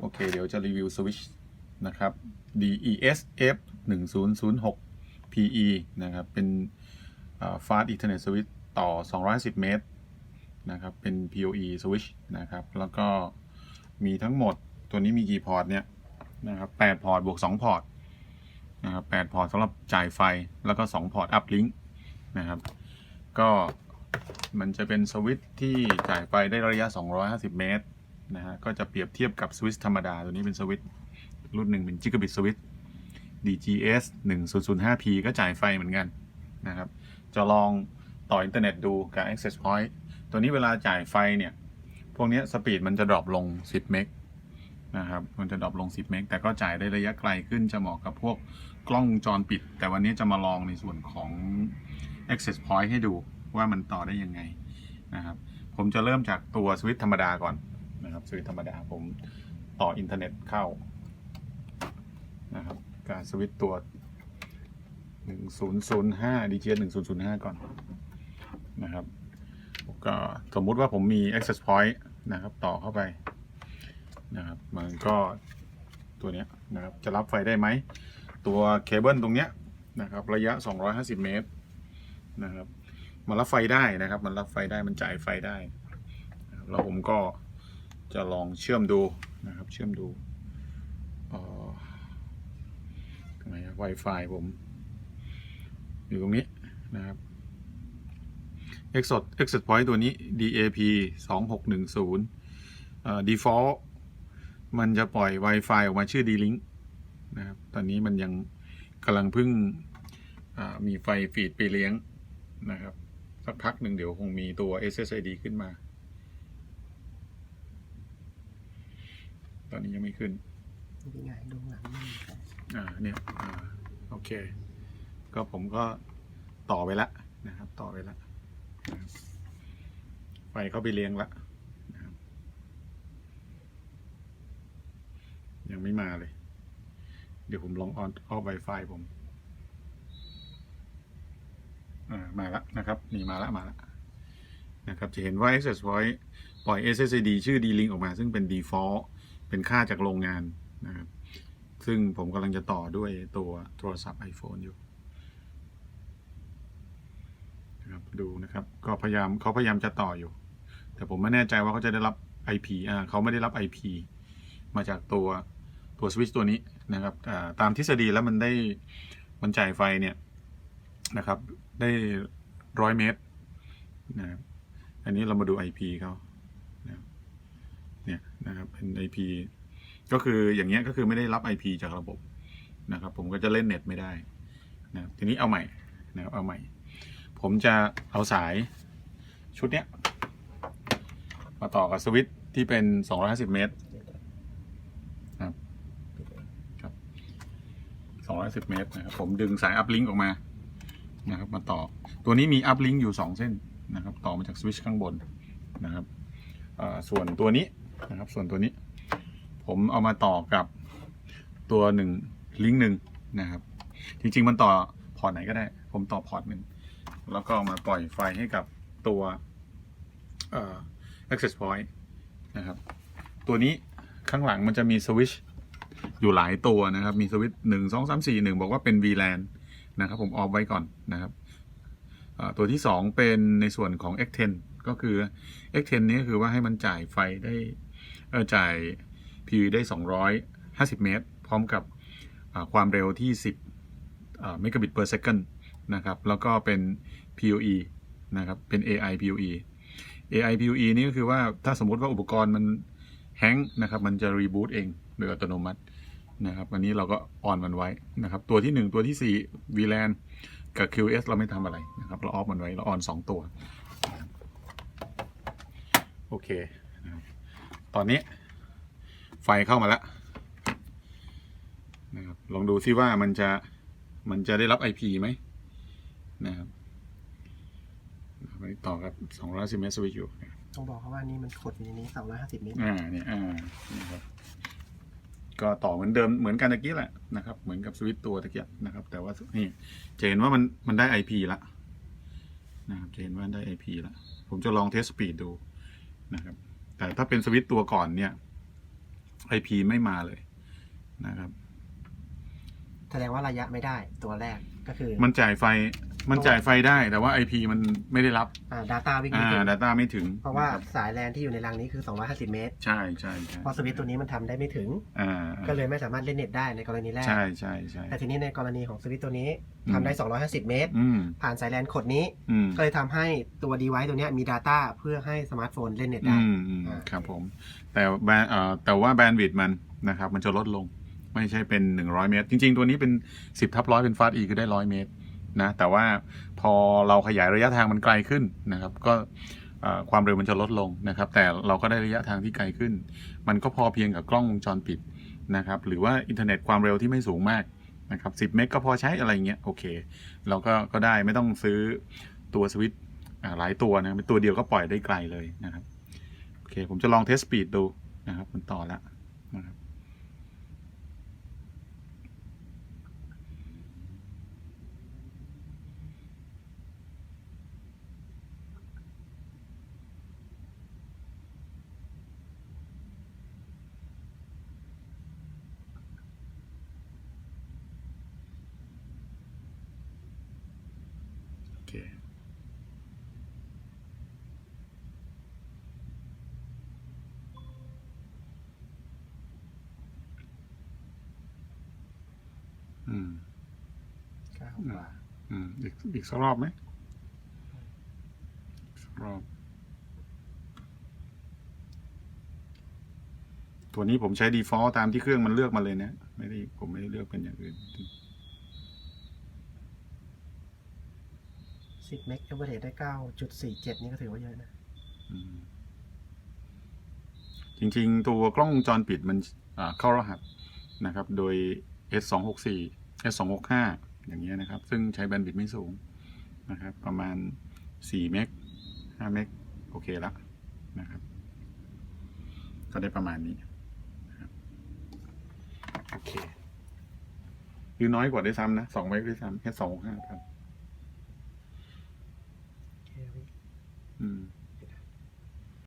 โอเค เดี๋ยวจะรีวิวสวิตช์นะครับ DESF 1006 PE นะครับ เป็นอ่า Fast Ethernet Switch ต่อ 210 เมตรนะครับ เป็น PoE Switch นะครับ แล้วก็มีทั้งหมดตัวนี้มีกี่พอร์ตเนี่ยนะครับ8พอร์ตบวก 2 พอร์ตนะครับ8พอร์ตสำหรับจ่ายไฟแล้วก็ 2 พอร์ตอัพลิงก์นะครับ ก็มันจะเป็นสวิตช์ที่จ่ายไฟได้ระยะ 250 เมตร นะฮะก็จะเปรียบเทียบกับสวิตช์ธรรมดา ตัวนี้เป็นสวิตช์รุ่นหนึ่งเป็น Gigabit Switch DGS 1005P ก็จ่ายไฟเหมือนกันนะครับจะลองต่ออินเทอร์เน็ตดูกับ Access Point ตัวนี้เวลาจ่ายไฟเนี่ย พวกเนี้ยสปีดมันจะดรอปลง 10 เมกนะครับ มันจะดรอปลง 10 เมก แต่ก็จ่ายได้ระยะไกลขึ้นจะเหมาะกับพวกกล้องวงจรปิด แต่วันนี้จะมาลองในส่วนของ Access Point ให้ดูว่ามันต่อได้ยังไงนะครับ ผมจะเริ่มจากตัวสวิตช์ธรรมดาก่อน สวิตธรรมดาผมต่ออินเทอร์เน็ตเข้านะครับการสวิตช์ตัว 1005 DGS 1005 ก่อนนะครับก็สมมุติว่าผมมี access point นะครับ ต่อเข้าไปนะครับมันก็ตัวเนี้ยนะครับจะรับไฟได้ไหม ตัวเคเบิลตรงเนี้ยนะครับระยะ 250 เมตรนะครับมันรับไฟได้นะครับ มันรับไฟได้มันจ่ายไฟได้ แล้วผมก็ จะลองเชื่อมดูนะครับ เชื่อมดูเอ่อตรงไหนอะ Wi-Fi ผม อยู่ตรงนี้นะครับ Exit Exit Point ตัวนี้ DAP 2610เอ่อ default มันจะปล่อย Wi-Fi ออกมาชื่อ D-Link นะครับ ตอนนี้มันยังกำลังเพิ่งมีไฟฟีดไปเลี้ยงนะครับ สักพักหนึ่งเดี๋ยวคงมีตัว SSID ขึ้นมา ตอนนี้ยังไม่ขึ้นนี่ไงดูหลังนี่ครับอ่าเนี่ยอ่าโอเค ก็ผมก็ต่อไปแล้วนะครับ ต่อไปแล้วนะครับไฟเข้าไปเลี้ยงละนะครับยังไม่มาเลย เดี๋ยวผมลองออนออฟไวไฟผมอ่ามาแล้วนะครับนี่มาแล้วมาแล้วนะครับจะเห็นว่า Access Point ปล่อย SSID ชื่อ D-Link ออกมาซึ่งเป็น default เป็นค่าจากโรงงานนะครับ ซึ่งผมกำลังจะต่อด้วยตัวโทรศัพท์ iPhone อยู่นะครับดูนะครับ ก็พยายามเขาพยายามจะต่ออยู่ แต่ผมไม่แน่ใจว่าเขาจะได้รับ IP อ่าเขาไม่ได้รับ IP มาจากตัวตัวสวิตช์ตัวนี้นะครับตามทฤษฎีแล้วมันได้มันจ่ายไฟเนี่ยนะครับ ได้ร้อยเมตรนะครับอันนี้เรามาดู IP เขา เนี่ยนะครับเป็น IP ก็คืออย่างเงี้ยก็คือไม่ได้รับ IP จากระบบนะครับ ผมก็จะเล่นเน็ตไม่ได้นะทีนี้เอาใหม่นะครับเอาใหม่ ผมจะเอาสายชุดเนี้ยมาต่อกับสวิตช์ที่เป็น 250 เมตรนะครับครับ 210 เมตรนะครับผมดึงสายอัพลิงก์ออกมานะครับ มาต่อตัวนี้มีอัพลิงก์อยู่ 2 เส้นนะครับ ต่อมาจากสวิตช์ข้างบนนะครับส่วนตัวนี้ นะครับ ส่วนตัวนี้ ผมเอามาต่อกับตัวหนึ่งลิงก์หนึ่งนะครับ จริง ๆ มันต่อพอร์ตไหนก็ได้ ผมต่อพอร์ตหนึ่งแล้วก็เอามาปล่อยไฟให้กับตัวเอ่อ access point นะครับ ตัวนี้ข้างหลังมันจะมีสวิตช์อยู่หลายตัวนะครับ มีสวิตช์หนึ่งสองสามสี่หนึ่งบอกว่าเป็น VLAN นะครับ ผมออฟไว้ก่อนนะครับ ตัวที่สองเป็นในส่วนของ X10 ก็คือ X10 นี้ก็คือว่าให้มันจ่ายไฟได้ จ่าย PV ได้ 250 เมตร พร้อมกับความเร็วที่ 10เมกะบิต per second นะครับ แล้วก็เป็น PoE นะครับ เป็น AI PoE AI PoE นี่ก็คือว่าถ้าสมมติว่าอุปกรณ์มันแฮงก์นะครับ มันจะรีบูตเองโดยอัตโนมัตินะครับอันนี้เราก็ออนมันไว้นะครับ ตัวที่ 1 ตัวที่ 4 VLAN กับ QS เราไม่ทำอะไรนะครับ เราออฟมันไว้ เราออน 2 ตัว โอเค ตอนนี้ ไฟเข้ามาแล้วนะครับลองดูซิว่ามันจะมันจะได้รับ IP ไหมนะครับไปต่อกับ210เมตรสวิตช์อยู่นะครับต้องบอกเขาว่านี่มันขดอยู่ในนี้250เมตรอ่าเนี่ยอ่านะครับก็ต่อเหมือนเดิมเหมือนกันตะกี้แหละนะครับเหมือนกับสวิตช์ตัวตะกี้นะครับ แต่ว่านี่จะเห็นว่ามันมันได้ IP ละนะครับจะเห็นว่าได้ IP ละผมจะลองเทสสปีดดูนะครับ แต่ถ้าเป็นสวิตช์ตัวก่อนเนี่ย IP ไม่มาเลยนะครับ แสดงว่าระยะไม่ได้ตัวแรกก็คือ มันจ่ายไฟ มันจ่ายไฟได้แต่ว่า IP มันไม่ได้รับอ่า data วิ่งไม่อ่า ถึง Data ไม่ถึงเพราะว่าคบสายแลนที่อยู่ในรังนี้คือ 250 เมตร ใช่ใช่ใช่เพราะสวิตช์ตัวนี้มันทำได้ไม่ถึง อ่าก็เลยไม่สามารถเล่นเน็ตได้ในกรณีแรก ใช่ใช่ใช่ แต่ทีนี้ในกรณีของสวิตช์ตัวนี้อืม ทำได้ 250 เมตร อืมผ่านสายแลนขดนี้ อืม ก็เลยทำให้ตัว device ตัวเนี้ยมี data เพื่อให้สมาร์ทโฟนเล่นเน็ตได้ อืมอืมอ่า ครับผม แต่แบนเอ่อแต่ว่าแบนด์วิดต์มันนะครับ มันจะลดลง ไม่ใช่เป็น 100 เมตร จริง ๆ ตัวนี้เป็น 10ทับร้อยเป็นฟาสอีคือได้ 100 เมตร นะแต่ว่าพอเราขยายระยะทางมันไกลขึ้นนะครับ ก็ความเร็วมันจะลดลงนะครับ แต่เราก็ได้ระยะทางที่ไกลขึ้น มันก็พอเพียงกับกล้องวงจรปิดนะครับ หรือว่าอินเทอร์เน็ตความเร็วที่ไม่สูงมากนะครับ10 เมกก็พอใช้อะไรเงี้ยโอเค เราก็ก็ได้ไม่ต้องซื้อตัวสวิตช์หลายตัวนะเป็นตัวเดียวก็ปล่อยได้ไกลเลยนะครับโอเค ผมจะลองเทสสปีดดูนะครับ มันต่อแล้ว อืมเก้ากว่าอืมอีกอีกสักรอบไหมสักรอบ ตัวนี้ผมใช้ default ตามที่เครื่องมันเลือกมาเลยนะไม่ได้ผมไม่ได้เลือกเป็นอย่างอื่นสิบเมกเอเวอเรได้เก้าจุดสี่เจ็ดนี่ก็ถือว่าเยอะนะอืมจริง ๆ ตัวกล้องวงจรปิดมันเข้ารหัสนะครับ โดย S 2 6 4 S 2 6 5อย่างเงี้ยนะครับ ซึ่งใช้แบนด์วิดต์ไม่สูงนะครับ ประมาณ4เมก5เมกโอเคละนะครับ ก็ได้ประมาณนี้นโอเค คือน้อยกว่าได้วยซ้ำนะ2เมกด้วยซ้ำแค่2 6 5ครับ